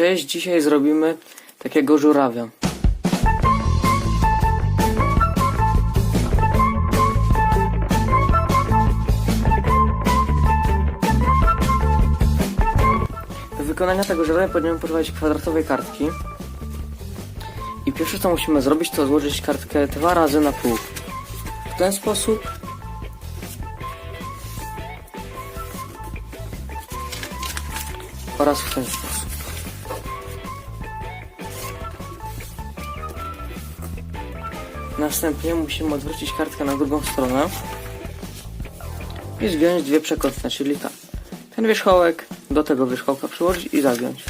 Cześć, dzisiaj zrobimy takiego żurawia. Do wykonania tego żurawia będziemy potrzebować kwadratowej kartki. I pierwsze co musimy zrobić to złożyć kartkę dwa razy na pół. W ten sposób oraz w ten sposób. Następnie musimy odwrócić kartkę na drugą stronę i zgiąć dwie przekątne, czyli tak. Ten wierzchołek do tego wierzchołka przyłożyć i zagiąć.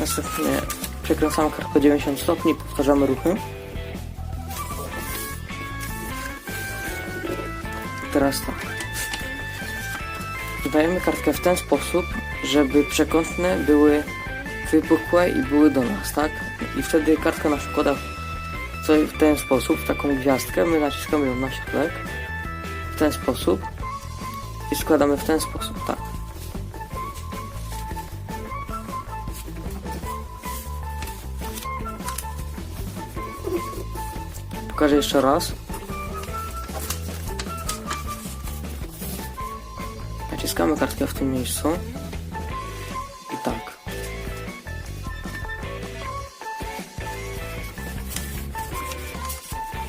Następnie przekręcamy kartkę 90 stopni, powtarzamy ruchy. Teraz tak. Dajemy kartkę w ten sposób, żeby przekątne były wypukłe i były do nas, tak? I wtedy kartka nas wkłada w coś w ten sposób, w taką gwiazdkę, my naciskamy ją na środek w ten sposób i składamy w ten sposób, tak. Pokażę jeszcze raz. Naciskamy kartkę w tym miejscu. I tak.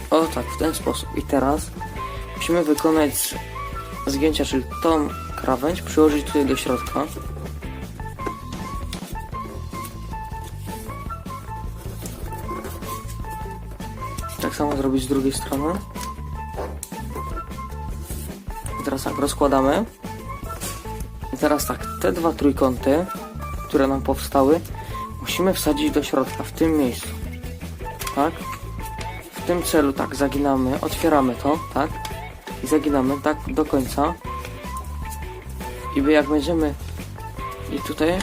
O tak, w ten sposób. I teraz musimy wykonać zgięcia, czyli tą krawędź przyłożyć tutaj do środka. Tak samo zrobić z drugiej strony. I teraz tak, rozkładamy. I teraz tak, te dwa trójkąty, które nam powstały, musimy wsadzić do środka, w tym miejscu. Tak? W tym celu, tak, zaginamy, otwieramy to, tak? I zaginamy, tak, do końca. I jak będziemy... I tutaj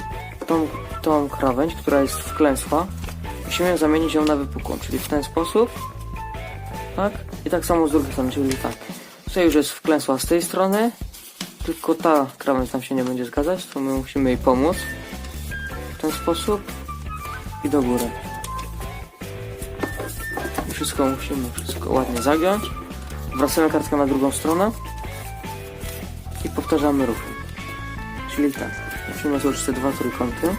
tą, tą krawędź, która jest wklęsła, musimy zamienić ją na wypukłą, czyli w ten sposób. Tak? I tak samo z drugiej strony, czyli tak. Tutaj już jest wklęsła z tej strony, tylko ta krawędź nam się nie będzie zgadzać, to my musimy jej pomóc w ten sposób i do góry. I wszystko musimy wszystko ładnie zagiąć. Wracamy kartkę na drugą stronę i powtarzamy ruchy. Czyli tak, musimy złożyć te dwa trójkąty.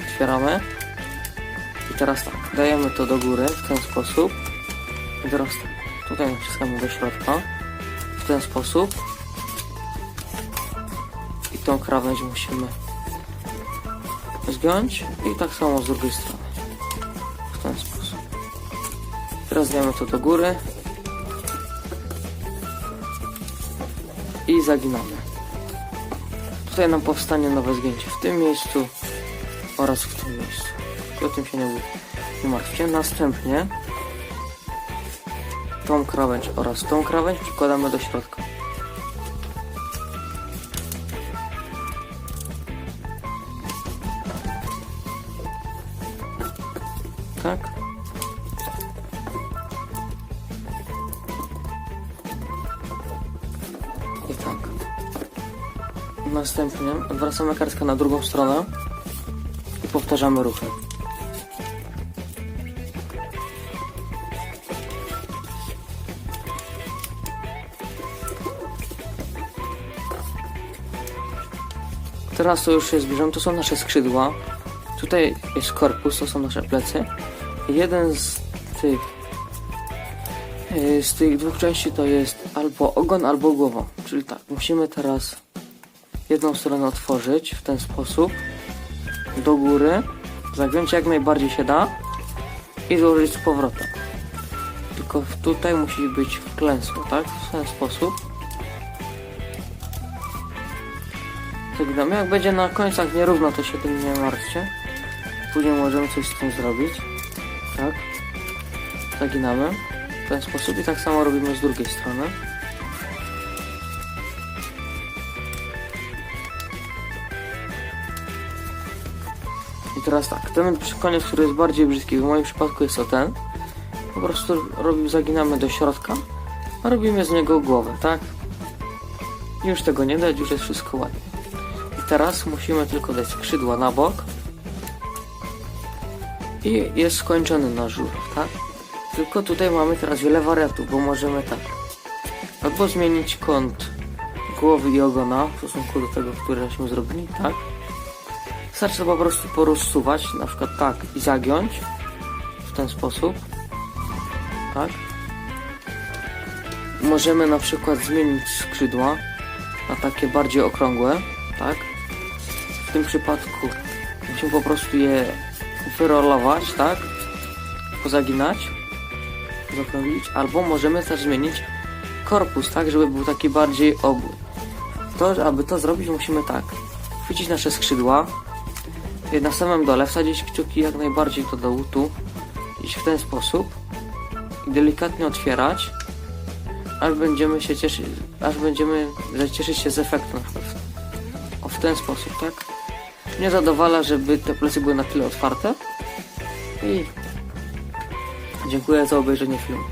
Otwieramy. I teraz tak, dajemy to do góry w ten sposób. Tak, tutaj naciskamy do środka w ten sposób. I tą krawędź musimy zgiąć i tak samo z drugiej strony. W ten sposób. Teraz dajemy to do góry i zaginamy. Tutaj nam powstanie nowe zgięcie w tym miejscu oraz w tym miejscu. I o tym się nie, nie martwcie. Następnie tą krawędź oraz tą krawędź przykładamy do środka. Tak. I tak. Następnie odwracamy kartkę na drugą stronę i powtarzamy ruchy. Teraz to już się zbliżam, to są nasze skrzydła. Tutaj jest korpus, to są nasze plecy. Jeden z tych yy, z tych dwóch części to jest albo ogon, albo głowa. Czyli tak, musimy teraz jedną stronę otworzyć w ten sposób do góry, zagiąć jak najbardziej się da i złożyć z powrotem. Tylko tutaj musi być wklęsło, tak? W ten sposób. Zaginamy. Jak będzie na końcach nierówno, to się tym nie martwcie. Później możemy coś z tym zrobić. Tak. Zaginamy. W ten sposób i tak samo robimy z drugiej strony. I teraz tak, ten koniec, który jest bardziej brzydki, w moim przypadku jest to ten. Po prostu robi, zaginamy do środka, a robimy z niego głowę, tak? Już tego nie dać, już jest wszystko ładnie. Teraz musimy tylko dać skrzydła na bok. I jest skończony nasz żuraw, tak? Tylko tutaj mamy teraz wiele wariantów, bo możemy tak. Albo zmienić kąt głowy i ogona w stosunku do tego, który żeśmy zrobili, tak? Wystarczy to po prostu porozsuwać, na przykład tak i zagiąć w ten sposób, tak? Możemy na przykład zmienić skrzydła na takie bardziej okrągłe, tak? W tym przypadku musimy po prostu je wyrolować, tak? Pozaginać, zaokrąglić, albo możemy też zmienić korpus, tak? Żeby był taki bardziej obły. To, aby to zrobić, musimy tak. Chwycić nasze skrzydła, na samym dole wsadzić kciuki jak najbardziej do dołu, tu, iść w ten sposób i delikatnie otwierać, aż będziemy się cieszyć, aż będziemy cieszyć się z efektu. O, w ten sposób, tak? Mnie zadowala, żeby te plecy były na tyle otwarte i dziękuję za obejrzenie filmu.